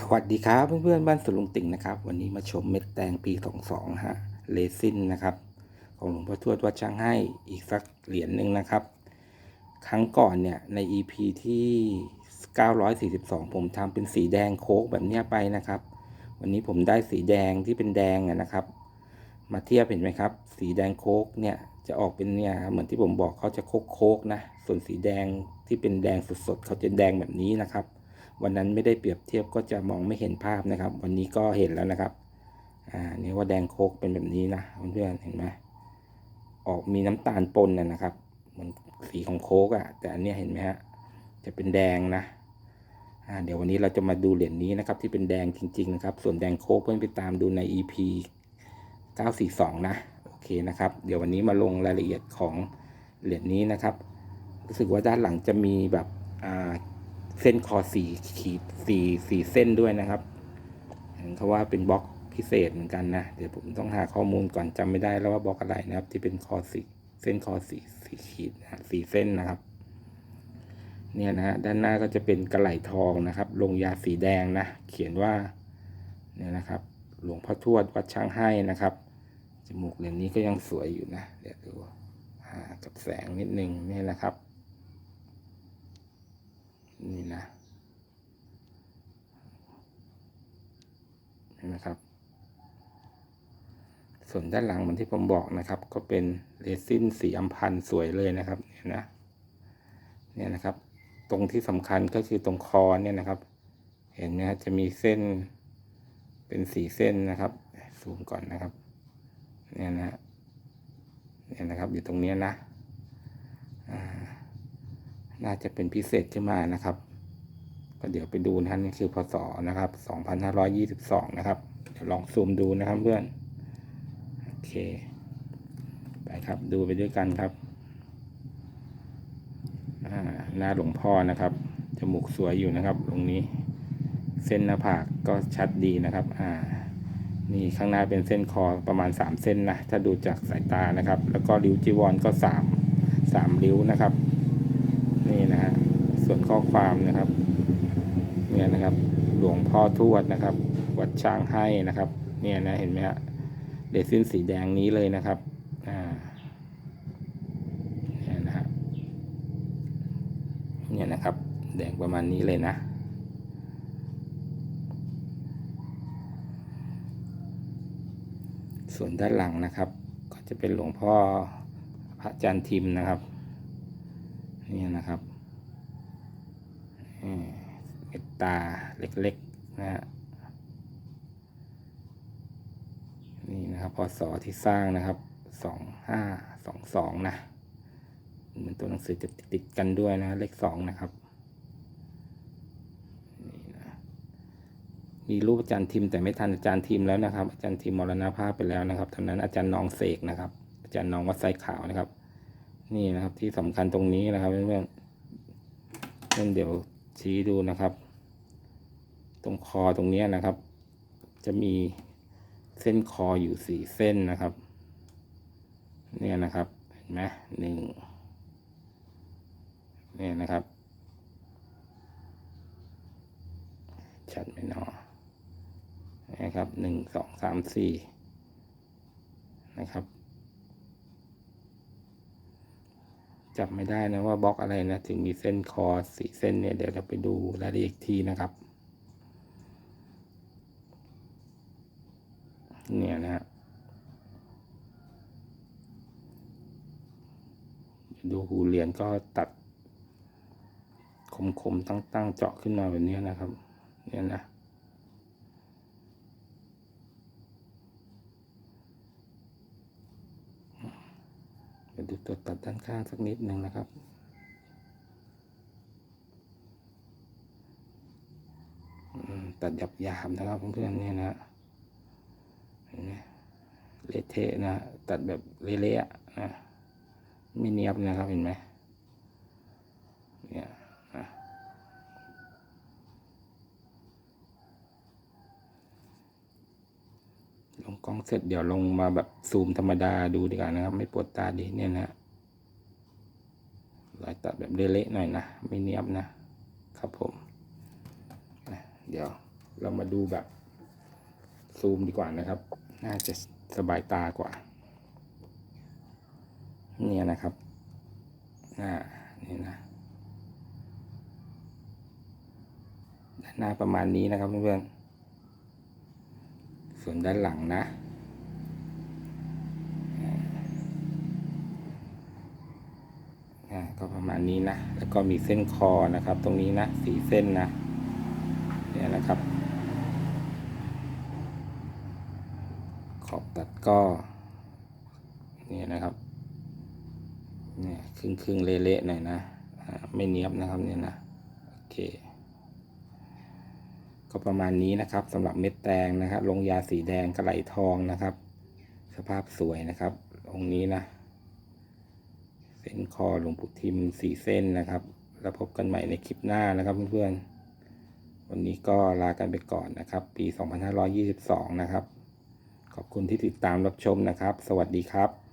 สวัสดีครับเพื่อนๆบ้านสวนลุงติ่งนะครับ วันนี้มาชมเม็ดแตงปี22ฮะเลซินนะครับ ของหลวงพ่อทวดวัดช่างให้อีกสักเหรียญหนึ่งนะครับ ครั้งก่อนเนี่ยใน EP ที่ 942 ผมทำเป็นสีแดงโค้กแบบนี้ไปนะครับ วันนี้ผมได้สีแดงที่เป็นแดงนะครับ มาเทียบเห็นไหมครับ สีแดงโค้กเนี่ยจะออกเป็นเนี่ยเหมือนที่ผมบอกเขาจะโค้กโค้กนะส่วนสีแดงที่เป็นแดงสดๆเขาจะแดงแบบนี้นะครับ วันนั้นไม่ได้เปรียบเทียบก็จะมองไม่เห็นภาพนะครับ วันนี้ก็เห็นแล้วนะครับ อ่านี่ว่าแดงโคกเป็นแบบนี้นะเพื่อนๆเห็นไหมออกมีน้ำตาลปนนะนะครับเหมือนสีของโคกอะ่ะ แต่อันเนี้ยเห็นไหมฮะจะเป็นแดงนะอ่าเดี๋ยววันนี้เราจะมาดูเหรียญนี้นะครับ ที่เป็นแดงจริงๆนะครับ ส่วนแดงโคกเพื่อนไปตามดูใน EP 942 นะโอเคนะครับ เดี๋ยววันนี้มาลงรายละเอียดของเหรียญนี้นะครับ รู้สึกว่าด้านหลังจะมีแบบอ่า เส้นคอสี่ขีดสี่สี่เส้นด้วยนะครับเห็นเขาว่าเป็นบล็อกพิเศษเหมือนกันนะเดี๋ยวผมต้องหาข้อมูลก่อนจำไม่ได้แล้วว่าบล็อกอะไรนะครับ ที่เป็นคอสี่เส้นคอสี่สี่ขีดนะสี่เส้นนะครับ เนี่ยนะฮะด้านหน้าก็จะเป็นกระไหลทองนะครับลงยาสีแดงนะเขียนว่าเนี่ยนะครับ หลวงพ่อทวดวัดช้างให้นะครับจมูกเหรียญนี้ก็ยังสวยอยู่นะเดี๋ยวดูอ่ากับแสงนิดนึงนี่นะครับ นี่นะเห็นไหมครับ ส่วนด้านหลังเหมือนที่ผมบอกนะครับ ก็เป็นเรซินสีอัมพันสวยเลยนะครับเนี่ยนะเนี่ยนะครับ ตรงที่สำคัญก็คือตรงคอเนี่ยนะครับ เห็นไหมฮะจะมีเส้นเป็นสีเส้นนะครับซูมก่อนนะครับเนี่ยนะเนี่ยนะครับ อยู่ตรงนี้นะอ่า น่าจะเป็นพิเศษขึ้นมานะครับ ก็เดี๋ยวไปดูนะนี่คือพศนะครับ 2522 นะครับเดี๋ยวลองซูมดูนะครับเพื่อนโอเค ไปครับดูไปด้วยกันครับอ่าหน้าหลวงพ่อนะครับจมูกสวยอยู่นะครับ ตรงนี้ เส้นหน้าผากก็ชัดดีนะครับ อ่า นี่ข้างหน้าเป็นเส้นคอประมาณ 3 เส้นนะ ถ้าดูจากสายตานะครับ แล้วก็ริ้วจีวรก็ 3 3 ริ้วนะครับ นี่นะฮะส่วนข้อความนะครับเนี่ยนะครับหลวงพ่อทวดนะครับ วัดช้างให้นะครับ เนี่ยนะเห็นไหมฮะเดซินสีแดงนี้เลยนะครับอ่าเนี่ยนะฮะเนี่ยนะครับ แดงประมาณนี้เลยนะส่วนด้านหลังนะครับ ก็จะเป็นหลวงพ่อพระจารย์ทิมนะครับ นี่นะครับเม็ดตาเล็กๆนะฮะนี่นะครับพศที่สร้างนะครับสองห้าสองสองนะเหมือนตัวหนังสือจะติดกันด้วยนะเลขสองนะครับนี่นะมีรูปอาจารย์ทิมแต่ไม่ทันอาจารย์ทิมแล้วนะครับ อาจารย์ทิมมรณภาพไปแล้วนะครับท่านั้นอาจารย์นองเสกนะครับ อาจารย์นองวัดไซขาวนะครับ นี่นะครับที่สำคัญตรงนี้นะครับเพื่อนๆเพื่อนเดี๋ยวชี้ดูนะครับ ตรงคอตรงนี้นะครับ จะมีเส้นคออยู่สี่เส้นนะครับ เนี่ยนะครับเห็นไหมหนึ่งเนี่ยนะครับ ชัดไหมเนาะนะครับหนึ่งสองสามสี่นะครับ จับไม่ได้นะว่าบล็อกอะไรนะ ถึงมีเส้นคอสีเส้นเนี่ยเดี๋ยวเราไปดูรายละเอียดอีกทีนะครับ เนี่ยนะฮะดูหูเหรียญก็ตัดคมๆตั้งๆเจาะขึ้นมาแบบนี้นะครับ เนี่ยนะ ไปดูตัวตัดด้านข้างสักนิดหนึ่งนะครับ ตัดหยับยาบๆนะครับเพื่อนๆเนี่ยนะเห็นไหมเละเทะนะ ตัดแบบเละๆนะ ไม่เนียบนะครับเห็นไหมเนี่ยนะ ลงกล้องเสร็จเดี๋ยวลงมาแบบซูมธรรมดาดูดีกว่านะครับ ไม่ปวดตาดีเนี่ยนะรอยตัดแบบเละๆหน่อยนะไม่เนียบนะครับผมอะเดี๋ยวเรามาดูแบบซูมดีกว่านะครับ น่าจะสบายตากว่า เนี่ยนะครับอ่านี่นะด้านหน้าประมาณนี้นะครับเพื่อนๆ ส่วนด้านหลังนะอ่ก็ประมาณนี้นะ แล้วก็มีเส้นคอนะครับ ตรงนี้นะสีเส้นนะเนี่ยนะครับ ขอบตัดก็เนี่ยนะครับเนี่ยครึ่งครึ่งๆเละๆหน่อยนะ ไม่เนียบนะครับเนี่ยนะ โอเค ก็ประมาณนี้นะครับสำหรับเม็ดแตงนะครับลงยาสีแดงกระไหลทองนะครับ สภาพสวยนะครับองค์นี้นะ เส้นคอหลวงปู่ทิมสี่เส้นนะครับ แล้วพบกันใหม่ในคลิปหน้านะครับเพื่อนๆ วันนี้ก็ลากันไปก่อนนะครับ ปี 2522 นะครับ ขอบคุณที่ติดตามรับชมนะครับ สวัสดีครับ